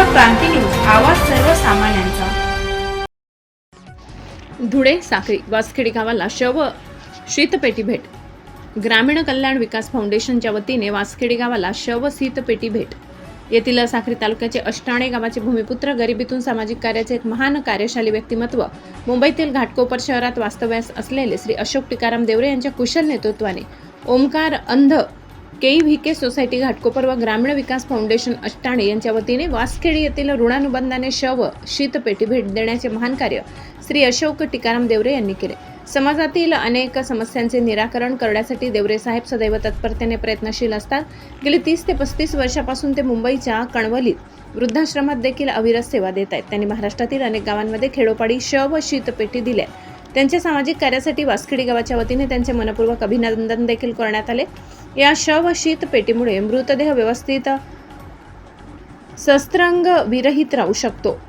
महाराष्ट्र क्रांती news आवाज सर्वसामान्यांचा. धुळे साखळी वासखेडी गावाला शव शीतपेटी भेट. ग्रामीण कल्याण विकास फाउंडेशनच्या वतीने वासखेडी गावाला शव शीतपेटी भेट. येथील साखरी तालुक्याचे अष्टाणे गावाचे भूमिपुत्र गरिबीतून सामाजिक कार्याचे एक महान कार्यशाली व्यक्तिमत्व मुंबईतील घाटकोपर शहरात वास्तव्यास असलेले श्री अशोक टिकाराम देवरे यांच्या कुशल नेतृत्वाने ओमकार अंध केई व्ही के सोसायटी घाटकोपर व ग्रामीण विकास फाउंडेशन अष्टाणे यांच्या वतीने वासखेडी येथील ऋणानुबंधाने शव शीतपेटी भेट देण्याचे महान कार्य श्री अशोक टिकाराम देवरे यांनी केले. समाजातील अनेक समस्यांचे निराकरण करण्यासाठी देवरे साहेब सदैव तत्परतेने प्रयत्नशील असतात. गेली तीस ते पस्तीस वर्षापासून ते मुंबईच्या कणवलीत वृद्धाश्रमात देखील अविरत सेवा देत आहेत. त्यांनी महाराष्ट्रातील अनेक गावांमध्ये खेडोपाडी शव शीतपेटी दिल्या त्यांच्या सामाजिक कार्यासाठी वासखेडी गावाच्या वतीने त्यांचे मनपूर्वक अभिनंदन देखील करण्यात आले. या शव शीत पेटीमुळे मृतदेह व्यवस्थित शस्त्रांग विरहित राहू शकतो.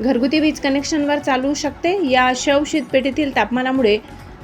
घरगुती वीज कनेक्शनवर चालू शकते. या शव शीत पेटीतील तापमानामुळे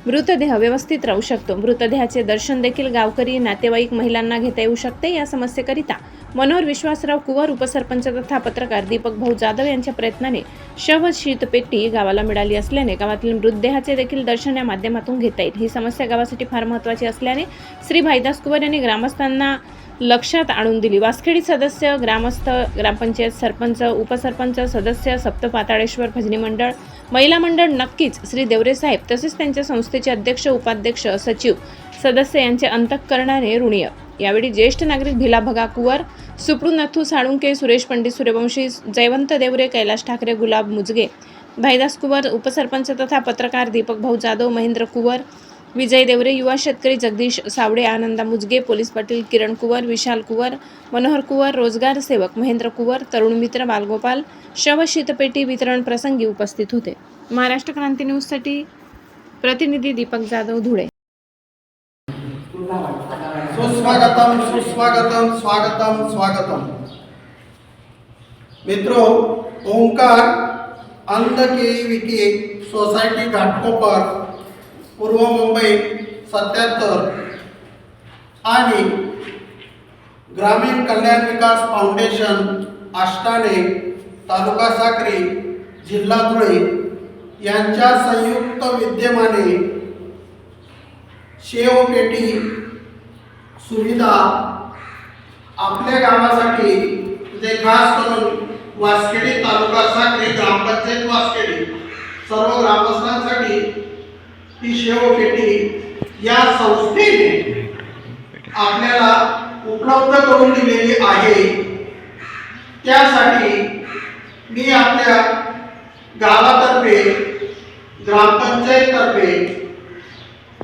मृतदेह व्यवस्थित राहू शकतो. मृतदेहाचे दर्शन देखील गावकरी नातेवाईक महिलांना घेता येऊ शकते. या समस्येकरिता मनोहर विश्वासराव कुवर उपसरपंच तथा पत्रकार दीपक भाऊ जाधव यांच्या प्रयत्नाने शव शीतपेटी गावाला मिळाली असल्याने गावातील मृतदेहाचे देखील दर्शन या माध्यमातून घेता येईल. ही समस्या गावासाठी फार महत्त्वाची असल्याने श्री भाईदास कुवर यांनी ग्रामस्थांना लक्षात आणून दिली. वासखेडी सदस्य ग्रामस्थ ग्रामपंचायत सरपंच उपसरपंच सदस्य सप्तपाताळेश्वर भजनी मंडळ महिला मंडळ नक्कीच श्री देवरेसाहेब तसेच त्यांच्या संस्थेचे अध्यक्ष उपाध्यक्ष सचिव सदस्य यांचे अंतःकरणाने ऋणीय. यावेळी ज्येष्ठ नागरिक भिला भगा कुवर सुप्रू नथू साळुंके सुरेश पंडित सूर्यवंशी जयवंत देवरे कैलाश ठाकरे गुलाब मुजगे भाईदास कुवर उपसरपंच तथा पत्रकार दीपक भाऊ जाधव महेंद्र कुवर विजय देवरे युवा शेतकरी जगदीश सावडे आनंदा मुजगे पोलीस पाटील किरण कुवर विशाल कुवर मनोहर कुवर रोजगार सेवक महेंद्र कुवर तरुण मित्र बालगोपाल शव शीतपेटी वितरण प्रसंगी उपस्थित होते. महाराष्ट्र क्रांती न्यूजसाठी प्रतिनिधी दीपक जाधव धुळे. सुस्वागतम सुस्वागतम स्वागतम स्वागतम. मित्रो ओंकार अंध के विके सोसायटी घाटकोपर. पूर्व मुंबई सत्याहत्तर. आणि ग्रामीण कल्याण विकास फाउंडेशन आष्टाणे तालुका साक्री जिल्हा धुळे यांच्या संयुक्त विद्यमाने शेवपेटी सुविधा आपल्या गावासाठी जे खास करून वासखेडी तालुका साखरी ग्रामपंचायत वासखेडी सर्व ग्रामस्थांसाठी ही शेवपेटी या संस्थेने आपल्याला उपलब्ध करून दिलेली आहे. त्यासाठी मी आपल्या गावातर्फे ग्रामपंचायततर्फे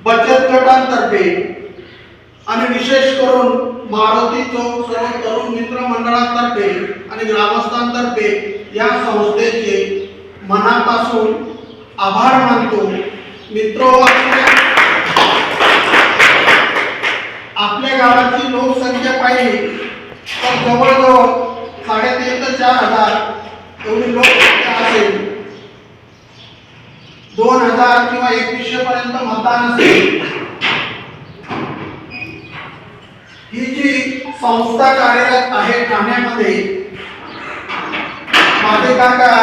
बचत गटांतर्फे आणि विशेष करून मारुती चौक सर्व तरुण मित्र मंडळांतर्फे आणि ग्रामस्थांतर्फे या संस्थेचे मनापासून आभार मानतो. मित्रो आपल्या गावाची लोकसंख्या पाहिली तर जवळजवळ साडेतीन ते चार हजार एवढी लोकसंख्या असेल. दोन हजार किंवा एकवीसशे पर्यंत मतदान असेल. ही जी संस्था कार्यरत आहे ठाण्यामध्ये माझे काका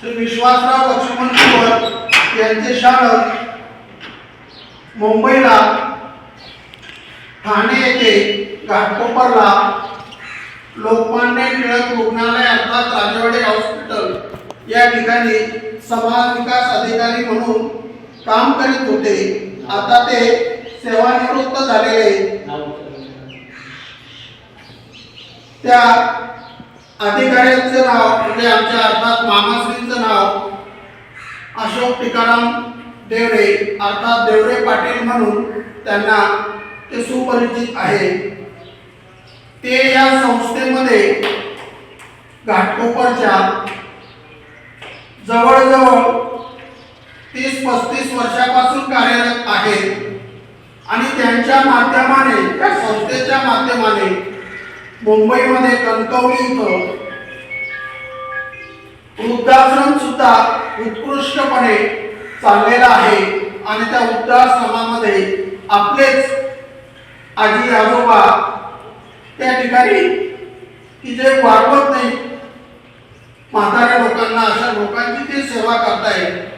श्री विश्वासराव लक्ष्मण कुवर यांचे शाळक मुंबईला ठाणे येथे घाटकोपरला लोकमान्य टिळक रुग्णालय अर्थात राजवाडे हॉस्पिटल या ठिकाणी समाज विकास अधिकारी म्हणून काम करीत होते. आता ते सेवानिवृत्त झालेले त्या अधिकाऱ्यांचं नाव म्हणजे आमच्या अर्थात मामाश्रींचं नाव अशोक टिकाराम देवरे अर्थात देवरे पाटील म्हणून त्यांना ते सुपरिचित आहे. ते या संस्थेमध्ये घाटकोपरच्या जवळजवळ तीस पस्तीस वर्षापासून कार्यरत आहेत. आणि त्यांच्या माध्यमाने त्या संस्थेच्या माध्यमाने मुंबईमध्ये कणकवली इथं वृद्धाश्रम सुद्धा उत्कृष्टपणे चाललेला आहे. आणि त्या वृद्धाश्रमामध्ये आपलेच आजी आजोबा त्या ठिकाणी की जे वागवत नाही. म्हाताऱ्या लोकांना अशा लोकांची ते सेवा करतायत.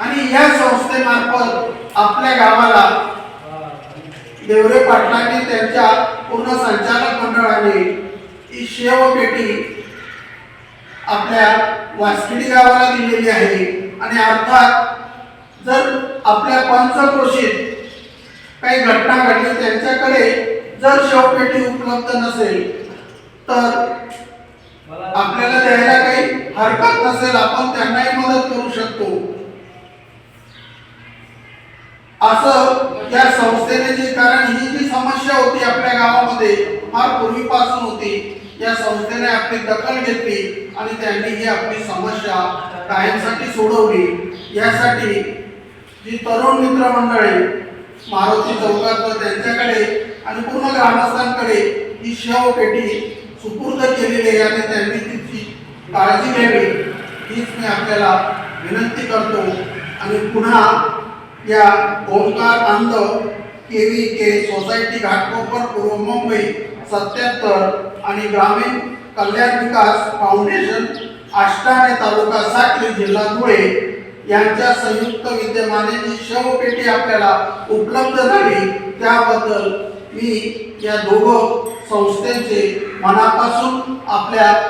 आणि या संस्थेमार्फत आपल्या गावाला देवरे पाटलांनी त्यांच्या पूर्ण संचालक मंडळाने ही शेवपेटी आपल्या वासकिडी गावाला दिलेली आहे. आणि अर्थात जर आपल्या पंचक्रोशीत काही घटना घडली त्यांच्याकडे जर शवपेटी उपलब्ध नसेल तर आपल्याला द्यायला काही हरकत नसेल आपण त्यांनाही मदत करू शकतो. असं या संस्थेने जे कारण ही जी समस्या होती आपल्या गावामध्ये फार पूर्वीपासून होती या संस्थेने आपली दखल घेतली आणि त्यांनी ही आपली समस्या कायमसाठी सोडवली. यासाठी जी तरुण मित्र मंडळी मारुती चौकात त्यांच्याकडे आणि पूर्ण ग्रामस्थांकडे ही शवपेटी सुपूर्द केलेली आहे आणि त्यांनी तिची काळजी घ्यावी. हीच मी आपल्याला विनंती करतो. आणि पुन्हा या ओंकार अंध K V K society Ghatkopar पूर्व मुंबई सत्याहत्तर आणि ग्रामीण कल्याण विकास फाउंडेशन आष्टाने तालुका साखरी जिल्हा धुळे यांच्या संयुक्त विद्यमाने जी शवपेटी आपल्याला उपलब्ध झाली त्याबद्दल मी या दोघं संस्थेचे मनापासून आपल्या